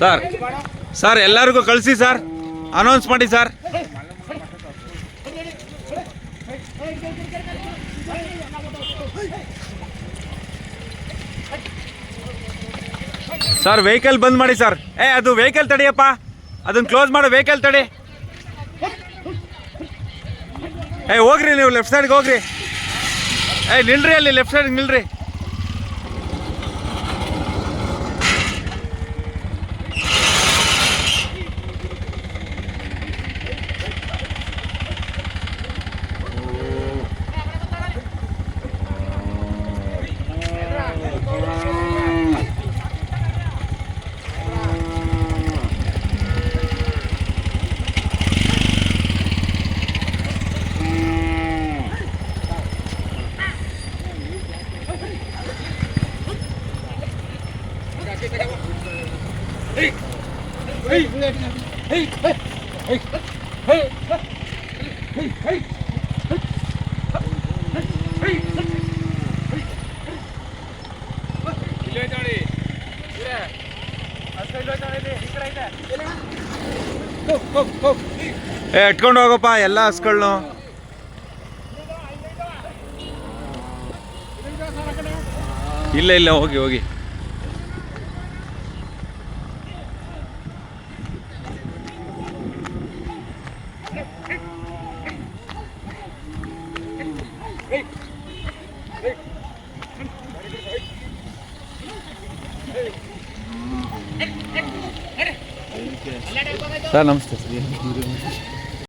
Sir sir ಎಲ್ಲರಿಗೂ ಕಳಿಸಿ sir announce ಮಾಡಿ ಸರ್ ಸರ್ ವೆಹಿಕಲ್ ಬಂದ್ ಮಾಡಿ ಸರ್. ಏ, ಅದು ವೆಹಿಕಲ್ ತಡಿಯಪ್ಪ. ಅದನ್ನ ಕ್ಲೋಸ್ ಮಾಡು ವೆಹಿಕಲ್ ತಡಿ. ಏ, ಹೋಗ್ರಿ ನೀವು ಲೆಫ್ಟ್ ಸೈಡ್ಗೆ ಹೋಗ್ರಿ. ಏ, ನಿಲ್ರಿ ಅಲ್ಲಿ ಲೆಫ್ಟ್ ಸೈಡ್ಗೆ ನಿಲ್ರಿ. ಏ ಇಟ್ಕೊಂಡು ಹೋಗಪ್ಪ ಎಲ್ಲ ಹಸ್ಗಳ್ನು ಇಲ್ಲ ಇಲ್ಲ ಹೋಗಿ ಹೋಗಿ. ಸರ್ ನಮಸ್ತೆ.